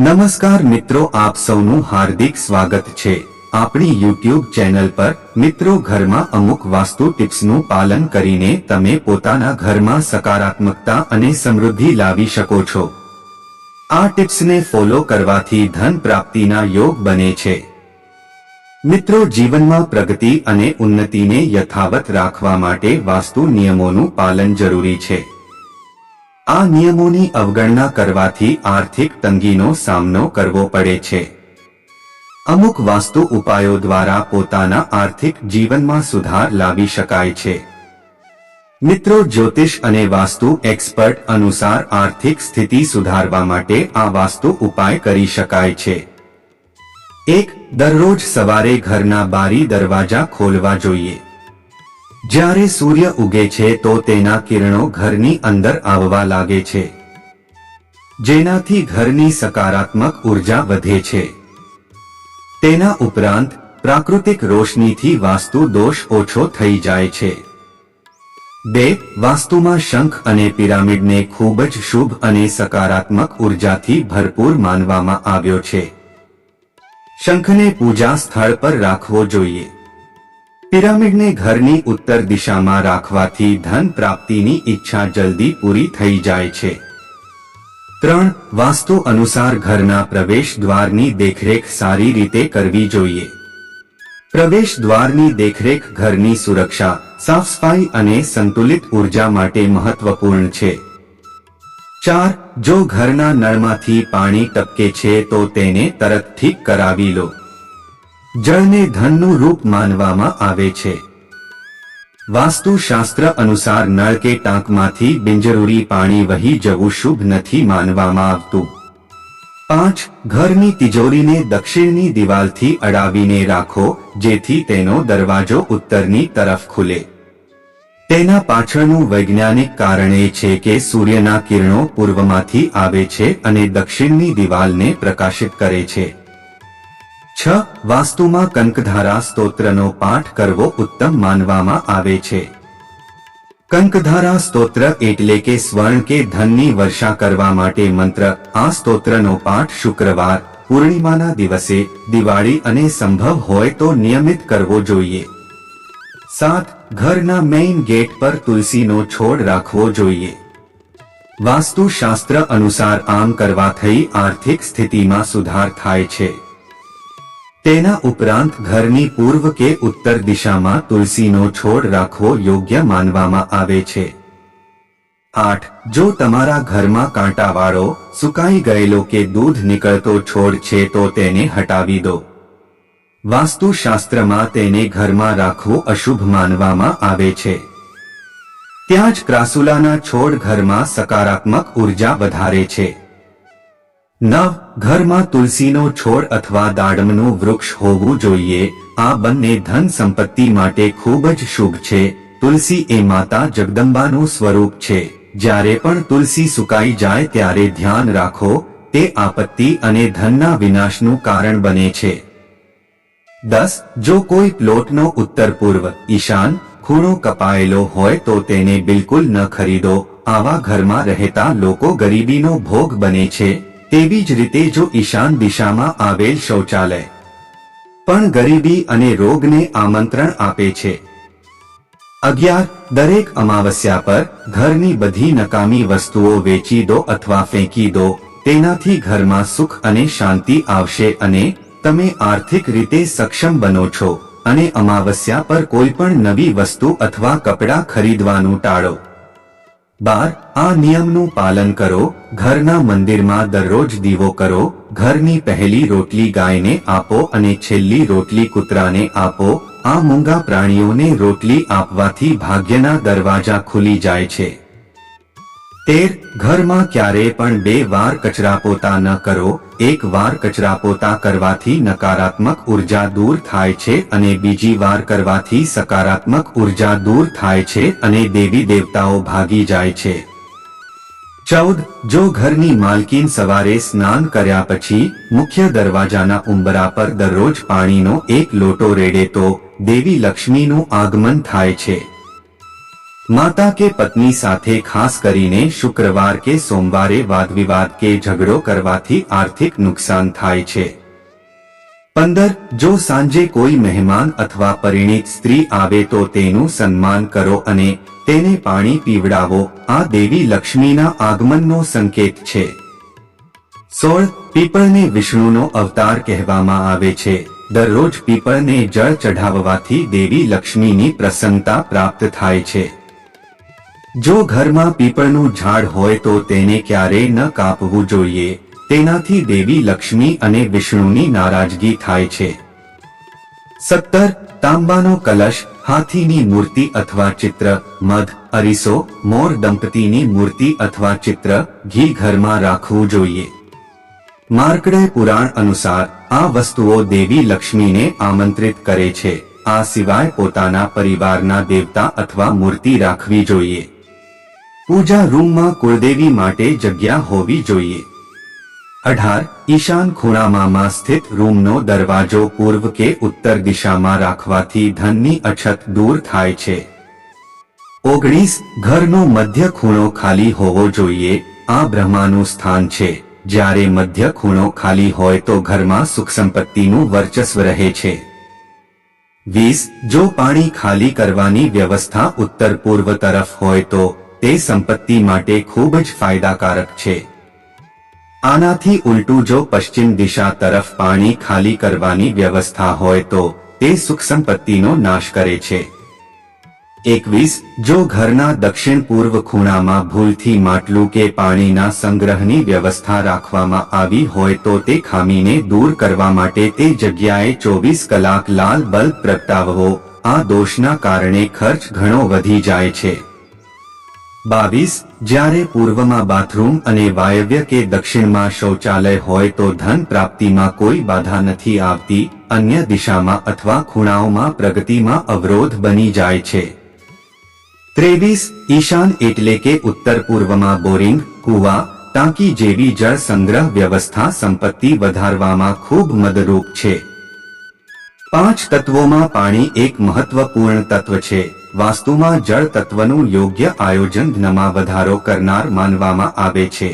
નમસ્કાર મિત્રો, આપ સૌનું હાર્દિક સ્વાગત છે. આપણી યુટ્યુબ ચેનલ પર મિત્રો ઘરમાં અમુક વાસ્તુ ટિપ્સનું પાલન કરીને તમે પોતાના ઘરમાં સકારાત્મકતા અને સમૃદ્ધિ લાવી શકો છો. આ ટિપ્સને ફોલો કરવાથી ધન પ્રાપ્તિના યોગ બને છે. મિત્રો, જીવનમાં પ્રગતિ અને ઉન્નતિને યથાવત રાખવા માટે વાસ્તુ નિયમોનું પાલન જરૂરી છે. આ નિયમોની અવગણના કરવાથી આર્થિક તંગીનો સામનો કરવો પડે છે. અમુક વાસ્તુ ઉપાયો દ્વારા પોતાના આર્થિક જીવનમાં સુધાર લાવી શકાય છે. મિત્રો જ્યોતિષ અને વાસ્તુ એક્સપર્ટ અનુસાર આર્થિક સ્થિતિ સુધારવા માટે આ વાસ્તુ ઉપાય કરી શકાય છે. એક, દરરોજ સવારે ઘરના બારી દરવાજા ખોલવા જોઈએ. જ્યારે સૂર્ય ઉગે છે તો તેના કિરણો ઘરની અંદર આવવા લાગે છે. જેનાથી ઘરની સકારાત્મક ઊર્જા વધે છે. તેના ઉપરાંત, પ્રાકૃતિક રોશનીથી વાસ્તુ દોષ ઓછો થઈ જાય છે. બે, વાસ્તુમાં શંખ અને પિરામિડને ખૂબ જ શુભ અને સકારાત્મક ઉર્જાથી ભરપૂર માનવામાં આવ્યો છે. શંખને પૂજા સ્થળ પર રાખવો જોઈએ. પિરામિડને ઘરની ઉત્તર દિશામાં રાખવાથી ધન પ્રાપ્તિની ઈચ્છા જલ્દી પૂરી થઈ જાય છે. ત્રણ, વાસ્તુ અનુસાર ઘરના પ્રવેશ દ્વારની દેખરેખ સારી રીતે કરવી જોઈએ. પ્રવેશ દ્વારની દેખરેખ ઘરની સુરક્ષા, સાફ સફાઈ અને સંતુલિત ઊર્જા માટે મહત્વપૂર્ણ છે. ચાર, જો ઘરના નળમાંથી પાણી ટપકે છે તો તેને તરત ઠીક કરાવી લો. જળને ધનનું રૂપ માનવામાં આવે છે. વાસ્તુશાસ્ત્ર અનુસાર નળ કે ટાંકમાંથી બિનજરૂરી પાણી વહી જવું શુભ નથી માનવામાં આવતું. પાંચ, ઘરની તિજોરીને દક્ષિણની દિવાલથી અડાવીને રાખો, જેથી તેનો દરવાજો ઉત્તરની તરફ ખુલે. તેના પાછળનું વૈજ્ઞાનિક કારણ એ છે કે સૂર્યના કિરણો પૂર્વમાંથી આવે છે અને દક્ષિણની દિવાલને પ્રકાશિત કરે છે. છ, વાસ્તુમાં કંકધારા સ્તોત્રનો પાઠ કરવો ઉત્તમ માનવામાં આવે છે. કંકધારા સ્તોત્ર એટલે કે સ્વર્ણ કે ધનની વર્ષા કરવા માટે મંત્ર. આ સ્તોત્રનો પાઠ શુક્રવાર, પૂર્ણિમાના દિવસે, દિવાળી અને સંભવ હોય તો નિયમિત કરવો જોઈએ. સાત, ઘરના મેઇન ગેટ પર તુલસીનો છોડ રાખવો જોઈએ. વાસ્તુશાસ્ત્ર અનુસાર આમ કરવા થઈ આર્થિક સ્થિતિમાં સુધાર થાય છે. તેના ઉપરાંત ઘરની પૂર્વ કે ઉત્તર દિશામાં તુલસીનો છોડ રાખવો યોગ્ય માનવામાં આવે છે. આઠ, જો તમારા ઘરમાં કાંટાવાળો, સુકાઈ ગયેલો કે દૂધ નીકળતો છોડ છે તો તેને હટાવી દો. વાસ્તુશાસ્ત્રમાં તેને ઘરમાં રાખવું અશુભ માનવામાં આવે છે. ત્યાં જ ક્રાસુલાના છોડ ઘરમાં સકારાત્મક ઊર્જા વધારે છે. નવ ઘરમાં તુલસીનો છોડ અથવા દાડમનું વૃક્ષ હોવું જોઈએ. આ બંને ધન સંપત્તિ માટે ખૂબ જ શુભ છે. તુલસી એ માતા જગદંબાનું સ્વરૂપ છે. જ્યારે પણ તુલસી સુકાઈ જાય ત્યારે ધ્યાન રાખો, તે આપત્તિ અને ધનના વિનાશનું કારણ બને છે. દસ, જો કોઈ પ્લોટનો ઉત્તર પૂર્વ, ઈશાન, ખૂણો કપાયેલો હોય તો તેને બિલકુલ ન ખરીદો. આવા ઘરમાં રહેતા લોકો ગરીબીનો ભોગ બને છે. તેવી જ રીતે જો ઈશાન દિશામાં આવેલ શૌચાલય પણ ગરીબી અને રોગને આમંત્રણ આપે છે. અગિયાર, દરેક અમાવસ્યા પર ઘરની બધી નકામી વસ્તુઓ વેચી દો અથવા ફેંકી દો, તેનાથી ઘરમાં સુખ અને શાંતિ આવશે અને તમે આર્થિક રીતે સક્ષમ બનો છો અને અમાવસ્યા પર કોઈ પણ નવી વસ્તુ અથવા કપડાં ખરીદવાનું ટાળો. બાર, આ નિયમનું પાલન કરો, ઘરના મંદિરમાં દરરોજ દીવો કરો, ઘરની પહેલી રોટલી ગાયને આપો અને છેલ્લી રોટલી કૂતરાને આપો, આ મૂંગા પ્રાણીઓને રોટલી આપવાથી ભાગ્યના દરવાજા ખુલી જાય છે. તેર ઘરમાં ક્યારેય પણ બે વાર કચરા પોતા ન કરો, એક વાર કચરા પોતા કરવાથી નકારાત્મક ઊર્જા દૂર થાય છે અને બીજી વાર કરવાથી સકારાત્મક ઊર્જા દૂર થાય છે અને દેવી દેવતાઓ ભાગી જાય છે. ચૌદ, જો ઘરની માલકીન સવારે સ્નાન કર્યા પછી મુખ્ય દરવાજાના ઉંબરા પર દરરોજ પાણીનો એક લોટો રેડે તો દેવી લક્ષ્મીનું આગમન થાય છે. માતા કે પત્ની સાથે ખાસ કરીને શુક્રવાર કે સોમવારે વાદવિવાદ કે ઝઘડો કરવાથી આર્થિક નુકસાન થાય છે. પંદર, જો સાંજે કોઈ મહેમાન અથવા પરિણીત સ્ત્રી આવે તો તેનું સન્માન કરો અને તેને પાણી પીવડાવો, આ દેવી લક્ષ્મીના આગમનનો સંકેત છે. સોળ, પીપળને વિષ્ણુનો અવતાર કહેવામાં આવે છે. દરરોજ પીપળને જળ ચઢાવવાથી દેવી લક્ષ્મીની પ્રસન્નતા પ્રાપ્ત થાય છે. જો ઘરમાં પીપળનું ઝાડ હોય તો તેને ક્યારેય ન કાપવું જોઈએ? તેનાથી દેવી લક્ષ્મી અને વિષ્ણુની નારાજગી થાય છે. સત્તર, તાંબાનો કલશ, હાથીની મૂર્તિ અથવા ચિત્ર, મધ, અરીસો, મોર દંપતીની મૂર્તિ અથવા ચિત્ર, ઘી ઘરમાં રાખવું જોઈએ. માર્કડે પુરાણ અનુસાર, આ વસ્તુઓ દેવી લક્ષ્મીને આમંત્રિત કરે છે. આ સિવાય પોતાના પરિવારના દેવતા અથવા મૂર્તિ રાખવી જોઈએ. પૂજા રૂમમાં કુળદેવી માટે જગ્યા હોવી જોઈએ. અઢાર, ઈશાન ખૂણામાં સ્થિત રૂમનો દરવાજો પૂર્વ કે ઉત્તર દિશામાં રાખવાથી ધનની અછત દૂર થાય છે. ઓગણીસ, ઘરનો મધ્ય ખૂણો ખાલી હોવો જોઈએ, આ બ્રહ્માનું સ્થાન છે. જ્યારે મધ્ય ખૂણો ખાલી હોય તો ઘરમાં સુખ સંપત્તિનું વર્ચસ્વ રહે છે. વીસ, જો પાણી ખાલી કરવાની વ્યવસ્થા ઉત્તર પૂર્વ તરફ હોય તો તે સંપત્તિ માટે ખૂબ જ ફાયદાકારક છે. આનાથી ઉલટું જો પશ્ચિમ દિશા તરફ પાણી ખાલી કરવાની વ્યવસ્થા હોય તો તે સુખ સંપત્તિનો નાશ કરે છે. એકવીસ, જો ઘરના દક્ષિણ પૂર્વ ખૂણામાં ભૂલથી માટલું કે પાણીના સંગ્રહની વ્યવસ્થા રાખવામાં આવી હોય તો તે ખામીને દૂર કરવા માટે તે જગ્યાએ ચોવીસ કલાક લાલ બલ્બ પ્રગટાવવો, આ દોષના કારણે ખર્ચ ઘણો વધી જાય છે. બાવીસ, જ્યારે પૂર્વમાં બાથરૂમ અને વાયવ્ય કે દક્ષિણમાં શૌચાલય હોય તો ધન પ્રાપ્તિમાં કોઈ બાધા નથી આવતી, અન્ય દિશામાં અથવા ખૂણાઓમાં પ્રગતિમાં અવરોધ બની જાય છે. ત્રેવીસ, ઈશાન એટલે કે ઉત્તર પૂર્વમાં બોરિંગ, કુવા, ટાંકી જેવી જળ સંગ્રહ વ્યવસ્થા સંપત્તિ વધારવામાં ખૂબ મદરૂપ છે. પાંચ તત્વોમાં પાણી એક મહત્વપૂર્ણ તત્વ છે. વાસ્તુમાં જળ તત્વનું યોગ્ય આયોજન જ્ઞમાં વધારો કરનાર માનવામાં આવે છે.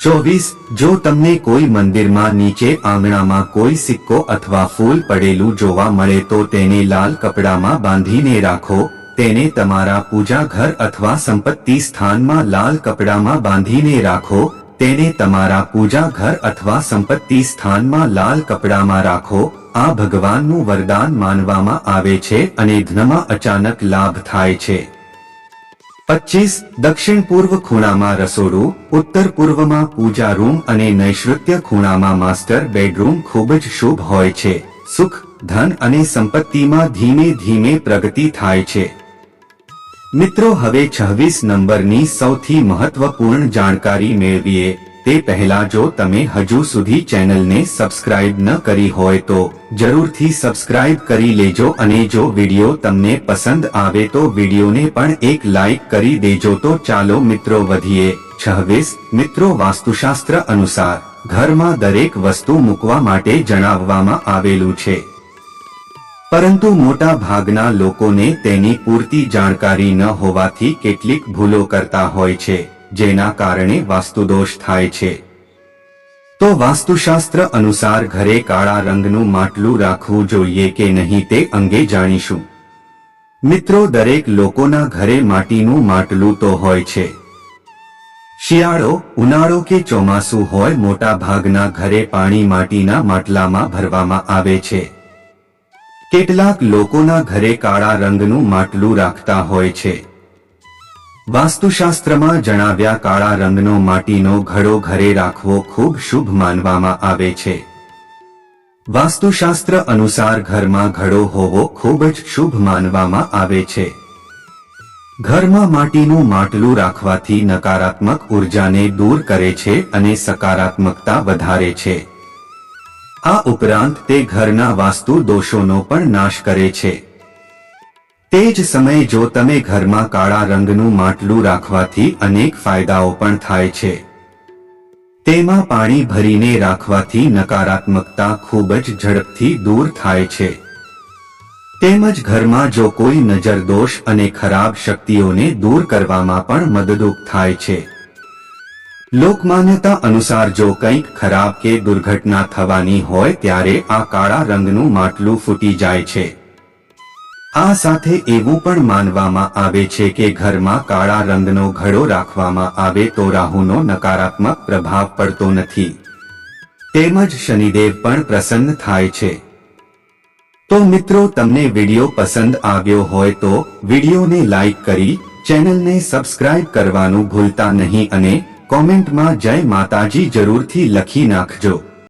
ચોવીસ, જો તમને કોઈ મંદિરમાં નીચે આંગણામાં કોઈ સિક્કો અથવા ફૂલ પડેલું જોવા મળે તો તેને લાલ કપડામાં બાંધીને રાખો, તેને તમારા પૂજા ઘર અથવા સંપત્તિ સ્થાનમાં લાલ કપડામાં બાંધીને રાખો તેને તમારા પૂજા ઘર અથવા સંપત્તિ સ્થાનમાં લાલ કપડામાં રાખો. આ ભગવાનનું વરદાન માનવામાં આવે છે અને ધનમાં અચાનક લાભ થાય છે. પચીસ, દક્ષિણ પૂર્વ ખૂણામાં રસોડું, ઉત્તર પૂર્વમાં પૂજા રૂમ અને નૈઋત્ય ખૂણામાં માસ્ટર બેડરૂમ ખૂબ જ શુભ હોય છે. સુખ, ધન અને સંપત્તિમાં ધીમે ધીમે પ્રગતિ થાય છે. મિત્રો હવે છવ્વીસ નંબરની સૌથી મહત્વપૂર્ણ જાણકારી મેળવીએ. તે પહેલા જો તમે હજુ સુધી ચેનલને સબસ્ક્રાઇબ ન કરી હોય તો જરૂરથી સબસ્ક્રાઇબ કરી લેજો અને જો વીડિયો તમને પસંદ આવે તો વિડીયોને પણ એક લાઇક કરી દેજો. તો ચાલો મિત્રો વધીએ. છવ્વીસ મિત્રો વાસ્તુશાસ્ત્ર અનુસાર ઘરમાં દરેક વસ્તુ મૂકવા માટે જણાવવામાં આવેલું છે. પરંતુ મોટા ભાગના લોકોને તેની પૂરતી જાણકારી ન હોવાથી કેટલીક ભૂલો કરતા હોય છે, જેના કારણે વાસ્તુદોષ થાય છે. તો વાસ્તુશાસ્ત્ર અનુસાર ઘરે કાળા રંગનું માટલું રાખવું જોઈએ કે નહીં તે અંગે જાણીશું. મિત્રો, દરેક લોકોના ઘરે માટીનું માટલું તો હોય છે. શિયાળો, ઉનાળો કે ચોમાસું હોય મોટા ભાગના ઘરે પાણી માટીના માટલામાં ભરવામાં આવે છે. કેટલાક લોકોના ઘરે કાળા રંગનું માટલું રાખતા હોય છે. વાસ્તુશાસ્ત્રમાં જણાવ્યા કાળા રંગનો માટીનો ઘડો ઘરે રાખવો ખૂબ શુભ માનવામાં આવે છે. વાસ્તુશાસ્ત્ર અનુસાર ઘરમાં ઘડો હોવો ખૂબ જ શુભ માનવામાં આવે છે. ઘરમાં માટીનું માટલું રાખવાથી નકારાત્મક ઉર્જાને દૂર કરે છે અને સકારાત્મકતા વધારે છે. આ ઉપરાંત તે ઘરના વાસ્તુ દોષોનો પણ નાશ કરે છે. તે જ સમયે જો તમે ઘરમાં કાળા રંગનું માટલું રાખવાથી અનેક ફાયદાઓ પણ થાય છે. તેમાં પાણી ભરીને રાખવાથી નકારાત્મકતા ખૂબ જ ઝડપથી દૂર થાય છે. તેમજ ઘરમાં જો કોઈ નજરદોષ અને ખરાબ શક્તિઓને દૂર કરવામાં પણ મદદરૂપ થાય છે. લોકમાન્યતા અનુસાર જો કંઈક ખરાબ કે દુર્ઘટના થવાની હોય ત્યારે આ કાળા રંગનું માટલું ફૂટી જાય છે. આ સાથે એવું પણ માનવામાં આવે છે કે ઘરમાં કાળા રંગનો ઘડો રાખવામાં આવે તો રાહુનો નકારાત્મક પ્રભાવ પડતો નથી. તેમજ શનિદેવ પણ પ્રસન્ન થાય છે. તો મિત્રો, તમને વીડિયો પસંદ આવ્યો હોય તો વિડીયોને લાઈક કરી ચેનલને સબસ્ક્રાઇબ કરવાનું ભૂલતા નહીં અને કોમેન્ટમાં જય માતાજી જરૂરથી લખી નાખજો.